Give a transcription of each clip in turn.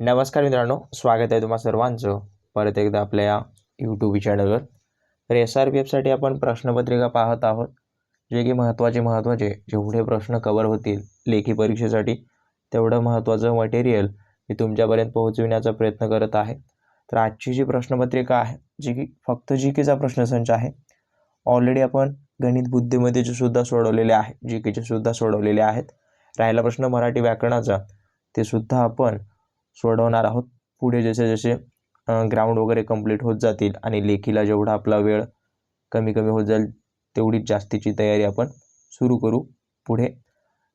नमस्कार मित्रांनो स्वागत आहे तुम्हा सर्वांचं. परत एकदा आपल्या या यूट्यूब चॅनलवर तर एस आर पी एफसाठी आपण प्रश्नपत्रिका पाहत आहोत जे की महत्त्वाचे महत्त्वाचे जेवढे प्रश्न कवर होतील लेखी परीक्षेसाठी तेवढं महत्त्वाचं मटेरियल मी तुमच्यापर्यंत पोहोचविण्याचा प्रयत्न करत आहे. तर आजची जी प्रश्नपत्रिका आहे जी की फक्त जी केचा प्रश्नसंच आहे ऑलरेडी आपण गणित बुद्धीमध्येचे सुद्धा सोडवलेले आहे जी केचे सुद्धा सोडवलेले आहेत. राहिला प्रश्न मराठी व्याकरणाचा ते सुद्धा आपण सोडवणार आहोत. पुढे जसे जसे ग्राउंड वगैरे कंप्लीट होत जातील आणि लेखीला जेवढा आपला वेळ कमी कमी होत जाईल तेवढीच जास्तीची तयारी आपण सुरू करू पुढे.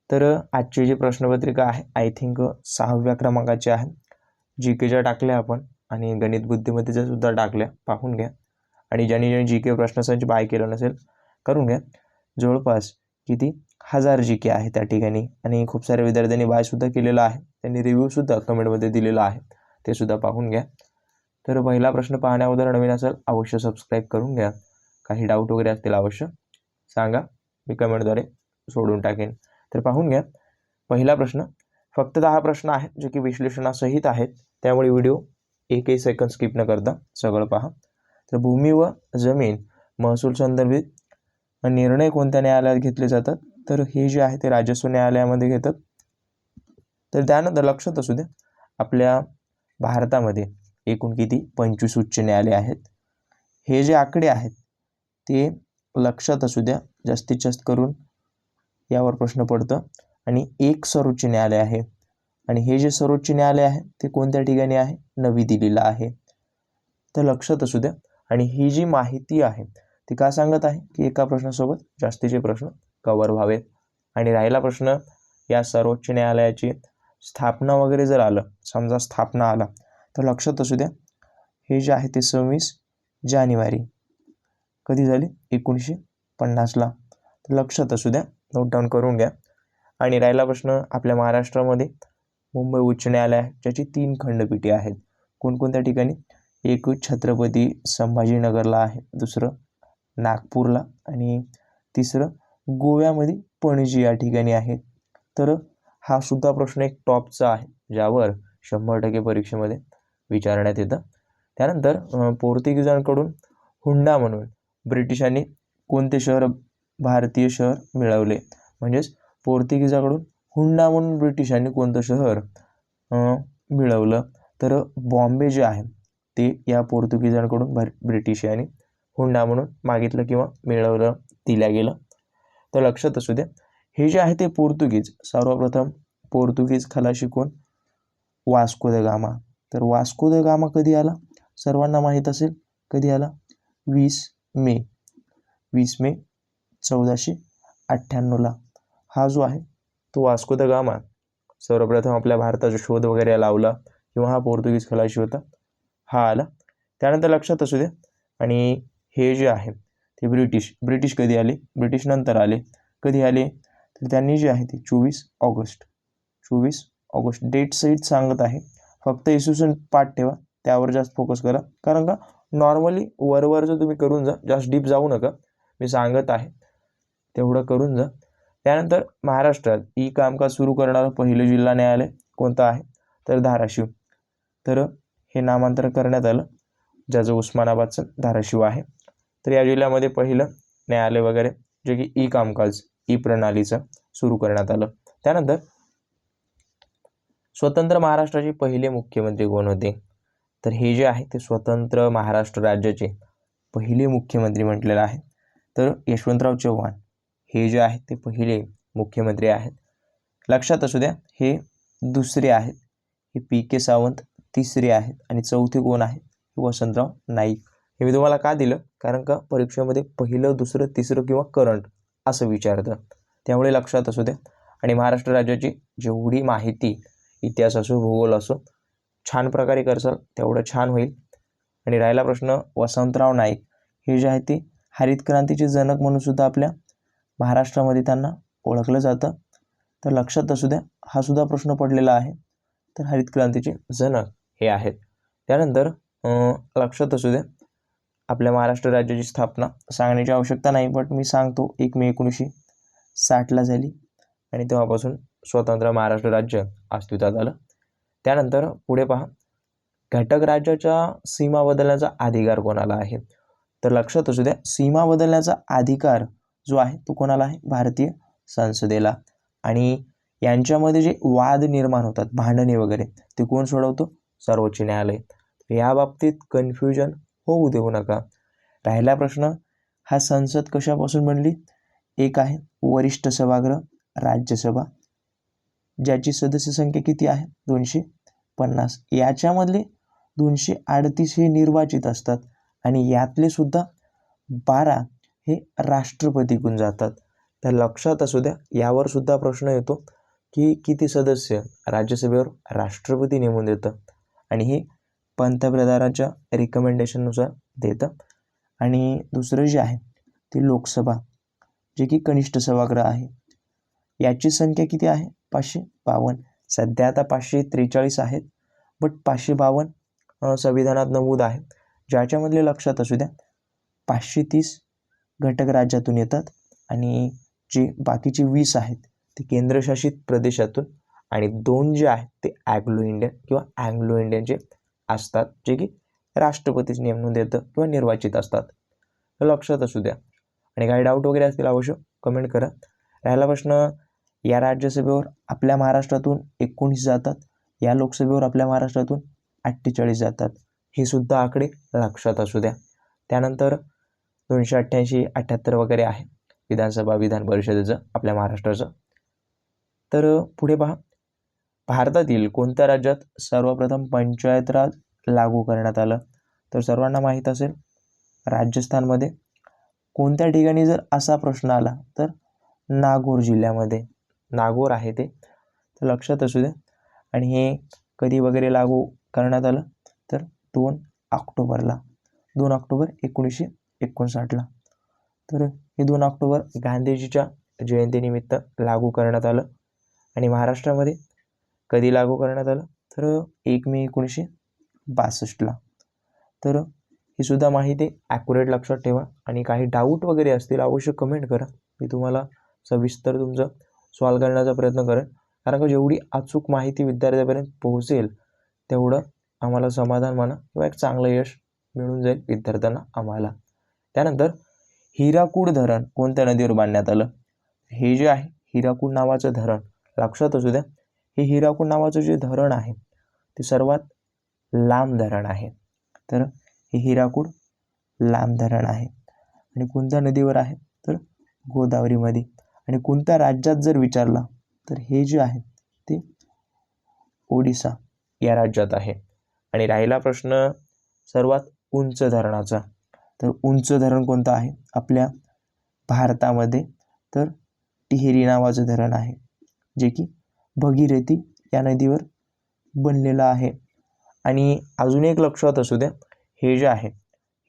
तर आजची जी प्रश्नपत्रिका आहे आय थिंक सहाव्या क्रमांकाची आहे जी केच्या टाकल्या आपण आणि गणित बुद्धिमत्तेच्या सुद्धा टाकल्या. पाहून घ्या. आणि ज्यांनी ज्यांनी जी के प्रश्नसंच बाय केलं नसेल करून घ्या. जवळपास किती? हजार जी के आहे त्या ठिकाणी. आणि खूप साऱ्या विद्यार्थ्यांनी बायसुद्धा केलेला आहे. त्यांनी रिव्ह्यूसुद्धा कमेंटमध्ये दिलेला आहे. ते सुद्धा पाहून घ्या. तर पहिला प्रश्न पाहण्याअगोदर नवीन असेल अवश्य सबस्क्राईब करून घ्या. काही डाऊट वगैरे असतील अवश्य सांगा. मी कमेंटद्वारे सोडून टाकेन. तर पाहून घ्या. पहिला प्रश्न फक्त दहा प्रश्न आहेत जे की विश्लेषणासहित आहेत. त्यामुळे व्हिडिओ एकही सेकंद स्किप न करता सगळं पहा. तर भूमी व जमीन महसूल संदर्भित निर्णय कोणत्या न्यायालयात घेतले जातात? तर हे जे आहे ते राजस्व न्यायालयामध्ये घेतात. तर त्यानंतर लक्षात असू द्या आपल्या भारतामध्ये एकूण किती? पंचवीस उच्च न्यायालय आहेत. हे जे आकडे आहेत ते लक्षात असू द्या जास्तीत जास्त करून यावर प्रश्न पडतं. आणि एक सर्वोच्च न्यायालय आहे. आणि हे जे सर्वोच्च न्यायालय आहे ते कोणत्या ठिकाणी आहे? नवी दिल्लीला आहे. तर लक्षात असू द्या. आणि ही जी माहिती आहे ती का सांगत आहे? की एका प्रश्नासोबत जास्तीचे प्रश्न कवर व्हावेत. आणि राहिला प्रश्न या सर्वोच्च न्यायालयाची स्थापना वगैरे जर आलं समजा स्थापना आला तर लक्षात असू द्या हे जे आहे ते सव्वीस जानेवारी कधी झाली? एकोणीसशे पन्नासला तर लक्षात असू द्या नोट डाऊन करून घ्या. आणि राहिला प्रश्न आपल्या महाराष्ट्रामध्ये मुंबई उच्च न्यायालय ज्याची तीन खंडपीठे आहेत. कोणकोणत्या ठिकाणी? एक छत्रपती संभाजीनगरला आहे दुसरं नागपूरला आणि तिसरं गोव्यामध्ये पणजी या ठिकाणी आहे तर हा सुद्धा प्रश्न एक टॉपचा आहे ज्यावर शंभर टक्के परीक्षेमध्ये विचारण्यात येतं. त्यानंतर पोर्तुगीजांकडून हुंडा म्हणून ब्रिटिशांनी कोणते शहर भारतीय शहर मिळवले? म्हणजेच पोर्तुगीजाकडून हुंडा म्हणून ब्रिटिशांनी कोणतं शहर मिळवलं? तर बॉम्बे जे आहे ते या पोर्तुगीजांकडून भर ब्रिटिश यांनी हुंडा म्हणून मागितलं किंवा मिळवलं दिल्या गेलं. तर लक्षात असू द्या. हे जे आहे ते पोर्तुगीज. सर्वप्रथम पोर्तुगीज खलाशी कोण वास्को द गामा. तर वास्को द गामा कधी आला? सर्वांना माहीत असेल. कधी आला? वीस मे. वीस मे चौदाशे अठ्ठ्याण्णवला हा जो आहे तो वास्को द गामा. सर्वप्रथम आपल्या भारताचा शोध वगैरे लावला किंवा हा पोर्तुगीज खलाशी होता हा आला. त्यानंतर लक्षात असू द्या. आणि हे जे आहे ते ब्रिटिश ब्रिटिश कधी आले? ब्रिटिश नंतर आले. कधी आले? तर त्यांनी जे आहे ते चोवीस ऑगस्ट चोवीस ऑगस्ट. डेट सहित सांगत आहे. फक्त इसुसन पाठ ठेवा. त्यावर जास्त फोकस करा. कारण का? नॉर्मली वरवरचं तुम्ही करून जा जास्त डीप जाऊ नका. मी सांगत आहे. तेवढं करून जा. त्यानंतर महाराष्ट्रात ई कामकाज सुरू करणारं पहिलं जिल्हा न्यायालय कोणतं आहे? तर धाराशिव. तर हे नामांतर करण्यात आलं. ज्याचं उस्मानाबादचं धाराशिव आहे. तर या जिल्ह्यामध्ये पहिलं न्यायालय वगैरे जे की ई कामकाज ई प्रणालीचं सुरू करण्यात आलं. त्यानंतर स्वतंत्र महाराष्ट्राचे पहिले मुख्यमंत्री कोण होते? तर हे जे आहे ते स्वतंत्र महाराष्ट्र राज्याचे पहिले मुख्यमंत्री म्हटलेलं आहे. तर यशवंतराव चव्हाण हे जे आहेत ते पहिले मुख्यमंत्री आहेत. लक्षात असू द्या हे दुसरे आहेत. हे पी के सावंत तिसरे आहेत. आणि चौथे कोण आहेत वसंतराव नाईक. हे मी तुम्हाला का दिलं? कारण का? परीक्षेमध्ये पहिलं दुसरं तिसरं किंवा करंट असं विचारतं. त्यामुळे लक्षात असू द्या आणि महाराष्ट्र राज्याची जेवढी माहिती इतिहास असो भूगोल असो छान प्रकारे करसाल तेवढं छान होईल. आणि राहिला प्रश्न वसंतराव नाईक. हे जे आहे ते हरित क्रांतीचे जनक म्हणून सुद्धा आपल्या महाराष्ट्रामध्ये त्यांना ओळखलं जातं. तर लक्षात असू द्या हा सुद्धा प्रश्न पडलेला आहे. तर हरित क्रांतीचे जनक हे आहेत. त्यानंतर लक्षात असू द्या आपल्या महाराष्ट्र राज्याची स्थापना सांगण्याची आवश्यकता नाही बट मी सांगतो एक मे एकोणीसशे साठला झाली आणि तेव्हापासून स्वतंत्र महाराष्ट्र राज्य अस्तित्वात आलं. त्यानंतर पुढे पहा घटक राज्याच्या सीमा बदलण्याचा अधिकार कोणाला आहे? तर लक्षात असू द्या सीमा बदलण्याचा अधिकार जो आहे तो कोणाला आहे? भारतीय संसदेला. आणि यांच्यामध्ये जे वाद निर्माण होतात भांडणे वगैरे ते कोण सोडवतो? सर्वोच्च न्यायालय. या बाबतीत कन्फ्युजन हो, होऊ देऊ नका. राहिला प्रश्न हा संसद कशापासून बनली? एक आहे वरिष्ठ सभागृह राज्यसभा ज्याची सदस्य संख्या किती आहे? दोनशे पन्नास. याच्यामधले दोनशे अडतीस हे निर्वाचित असतात आणि यातले सुद्धा बारा हे राष्ट्रपतीकडून जातात. तर लक्षात असू द्या यावर सुद्धा प्रश्न येतो की किती सदस्य राज्यसभेवर राष्ट्रपती नेमून देतं? आणि हे पंतप्रधानाच्या रिकमेंडेशननुसार देतं. आणि दुसरं जे आहे ते लोकसभा जे की कनिष्ठ सभागृह आहे. याची संख्या किती आहे? पाचशे बावन्न. सध्या आता पाचशे त्रेचाळीस आहेत बट पाचशे बावन्न संविधानात नमूद आहे. ज्याच्यामधले लक्षात असू द्या पाचशे तीस घटक राज्यातून येतात आणि जे बाकीचे वीस आहेत ते केंद्रशासित प्रदेशातून आणि दोन जे आहेत ते ॲग्लो इंडियन किंवा अँग्लो इंडियन जे असतात जे की राष्ट्रपतीच नेमणून देतं किंवा निर्वाचित असतात. लक्षात असू द्या. आणि काही डाऊट वगैरे असतील अवश्य कमेंट करा. राहिला प्रश्न या राज्यसभेवर आपल्या महाराष्ट्रातून एकोणीस जातात या लोकसभेवर आपल्या महाराष्ट्रातून अठ्ठेचाळीस जातात. हे सुद्धा आकडे लक्षात असू द्या. त्यानंतर दोनशे अठ्ठ्याऐंशी अठ्ठ्याहत्तर वगैरे आहे विधानसभा विधान परिषदेचं आपल्या महाराष्ट्राचं. तर पुढे पहा. भारतातील कोणत्या राज्यात सर्वप्रथम पंचायत राज लागू करण्यात आलं? तर सर्वांना माहीत असेल राजस्थानमध्ये. कोणत्या ठिकाणी जर असा प्रश्न आला तर नागोर जिल्ह्यामध्ये. नागोर आहे ते. तर लक्षात असू द्या. आणि हे कधी वगैरे लागू करण्यात आलं तर दोन ऑक्टोबरला. दोन ऑक्टोबर एकोणीसशे एकोणसाठला. तर हे दोन ऑक्टोबर गांधीजीच्या जयंतीनिमित्त लागू करण्यात आलं. आणि महाराष्ट्रामध्ये कधी लागू करण्यात आलं? तर एक मे एकोणीसशे बासष्टला तर ही सुद्धा माहिती ॲक्युरेट लक्षात ठेवा आणि काही डाऊट वगैरे असतील अवश्य कमेंट करा. मी तुम्हाला सविस्तर तुमचं सॉल्व करण्याचा प्रयत्न करेन. कारण का जेवढी अचूक माहिती विद्यार्थ्यापर्यंत पोहोचेल तेवढं आम्हाला समाधान म्हणा किंवा एक चांगलं यश मिळून जाईल विद्यार्थ्यांना आम्हाला. त्यानंतर हिराकूड धरण कोणत्या नदीवर बांधण्यात आलं? हे जे आहे हिराकूड नावाचं धरण. लक्षात असू द्या. हे हिराकूड नावाचं जे धरण आहे ते सर्वात लांब धरण आहे. तर हे हिराकूड लांब धरण आहे. आणि कोणत्या नदीवर आहे? तर गोदावरीमध्ये. आणि कोणत्या राज्यात जर विचारला तर हे जे आहे ते ओडिसा या राज्यात आहे. आणि राहिला प्रश्न सर्वात उंच धरणाचा. तर उंच धरण कोणतं आहे? आपल्या भारतामध्ये. तर टिहेरी नावाचं धरण आहे जे की भगीरथी या नदीवर बनलेलं आहे. आणि अजून एक लक्षात असू द्या हे जे आहे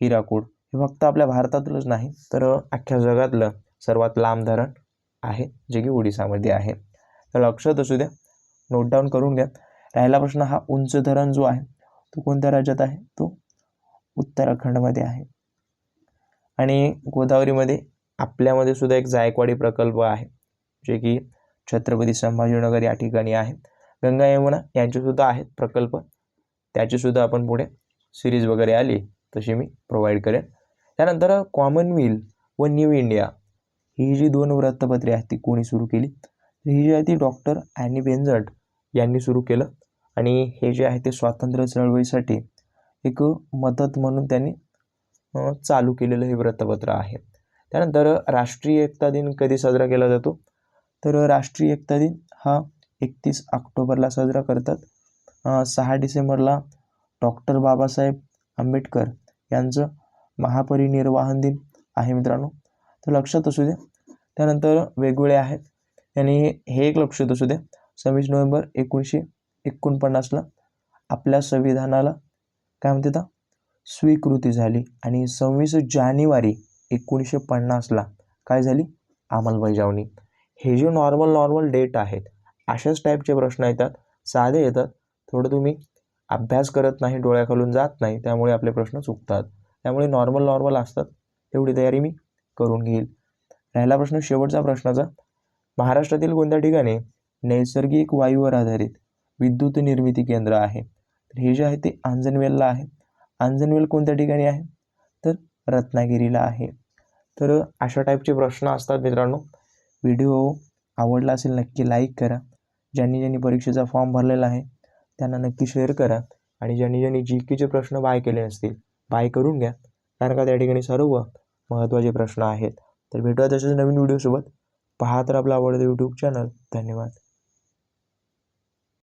हिराकूड हे फक्त आपल्या भारतातलंच नाही तर अख्ख्या जगातलं सर्वात लांब धरण आहे जे की ओडिसामध्ये आहे. तर लक्षात असू द्या नोट डाऊन करून घ्या. राहिला प्रश्न हा उंच धरण जो आहे तो कोणत्या राज्यात आहे? तो उत्तराखंडमध्ये आहे. आणि गोदावरीमध्ये आपल्यामध्ये सुद्धा एक जायकवाडी प्रकल्प आहे जे की छत्रपती संभाजीनगर या ठिकाणी आहेत. गंगा यमुना यांचेसुद्धा आहेत प्रकल्प. त्याचीसुद्धा आपण पुढे सिरीज वगैरे आली तशी मी प्रोव्हाइड करेन. त्यानंतर कॉमनवेल व न्यू इंडिया ही जी दोन वृत्तपत्रे आहेत ती कोणी सुरू केली? ही जी आहे ती डॉक्टर ॲनी बेंझट यांनी सुरू केलं. आणि हे जे आहे ते स्वातंत्र्य चळवळीसाठी एक मदत म्हणून त्यांनी चालू केलेलं हे वृत्तपत्र आहे. त्यानंतर राष्ट्रीय एकता दिन कधी साजरा केला जातो? तर राष्ट्रीय एकता दिन हा एकतीस ऑक्टोबरला साजरा करतात. सहा डिसेंबरला डॉक्टर बाबासाहेब आंबेडकर यांचं महापरिनिर्वाहन दिन आहे मित्रांनो. तर लक्षात असू द्या त्यानंतर वेगवेगळे आहेत. आणि हे एक लक्षात असू द्या सव्वीस नोव्हेंबर एकोणीसशे एकोणपन्नासला आपल्या संविधानाला काय म्हणते आता स्वीकृती झाली आणि सव्वीस जानेवारी एकोणीसशे पन्नासला काय झाली? अंमलबजावणी. हे जे नॉर्मल नॉर्मल डेट आहेत अशाच टाईपचे प्रश्न येतात. साधे येतात. थोडं तुम्ही अभ्यास करत नाही डोळ्याखालून जात नाही त्यामुळे आपले प्रश्न चुकतात. त्यामुळे नॉर्मल नॉर्मल असतात. तेवढी तयारी मी करून घेईल. राहिला प्रश्न शेवटचा प्रश्नाचा महाराष्ट्रातील कोणत्या ठिकाणी नैसर्गिक वायूवर आधारित विद्युत निर्मिती केंद्र आहे? तर हे जे आहे ते आंजनवेलला आहे. आंजनवेल कोणत्या ठिकाणी आहे? तर रत्नागिरीला आहे. तर अशा टाईपचे प्रश्न असतात मित्रांनो. व्हिडिओ आवडला असेल नक्की लाईक करा. ज्यांनी ज्यांनी परीक्षेचा फॉर्म भरलेला आहे त्यांना नक्की शेअर करा. आणि ज्यांनी ज्यांनी जी केचे प्रश्न बाय केले असतील बाय करून घ्या. कारण का त्या ठिकाणी सर्व महत्त्वाचे प्रश्न आहेत. तर भेटूया तसेच नवीन व्हिडिओसोबत. पाहत तर आपला आवडतं यूट्यूब चॅनल धन्यवाद.